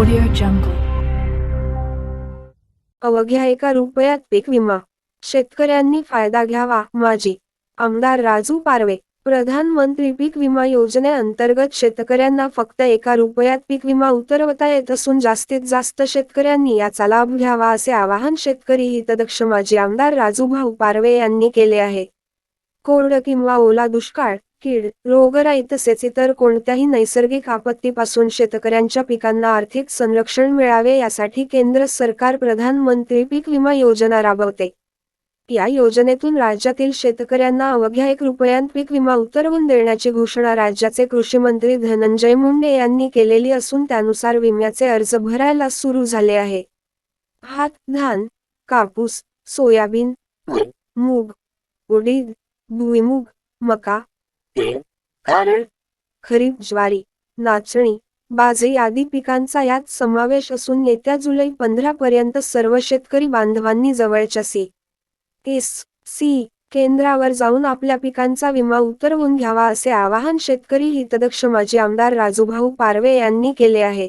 Audio जंगल अवघ्या एका रुपयात पीक विमा? शेतकऱ्यांनी फायदा घ्यावा. माजी आमदार राजू पारवे प्रधानमंत्री पीक विमा योजनेअंतर्गत शेतकऱ्यांना फक्त एका रुपयात पीक विमा उतरवता येत असून जास्तीत जास्त शेतकऱ्यांनी याचा लाभ घ्यावा असे आवाहन शेतकरी हितदक्ष माजी आमदार राजूभाऊ पारवे यांनी केले आहे. कोरड किंवा ओला दुष्काळ कीड रोगराई तसेच इतर कोणत्याही नैसर्गिक आपत्तीपासून शेतकऱ्यांच्या पिकांना आर्थिक संरक्षण मिळावे यासाठी केंद्र सरकार प्रधानमंत्री पीक विमा योजना राबवते. या योजनेतून राज्यातील शेतकऱ्यांना अवघ्या एक रुपयांत पीक विमा उतरवून देण्याची घोषणा राज्याचे कृषी मंत्री धनंजय मुंडे यांनी केलेली असून त्यानुसार विम्याचे अर्ज भरायला सुरू झाले आहे. हात धान कापूस सोयाबीन मूग उडीद भुईमूग मका खरीप ज्वारी नाचणी बाजरी आदी पिकांचा यात समावेश असून येत्या जुलै पंधरा पर्यंत सर्व शेतकरी बांधवांनी जवळच्या सी एस सी केंद्रावर जाऊन आपल्या पिकांचा विमा उतरवून घ्यावा असे आवाहन शेतकरी हितदक्ष माजी आमदार राजूभाऊ पारवे यांनी केले आहे.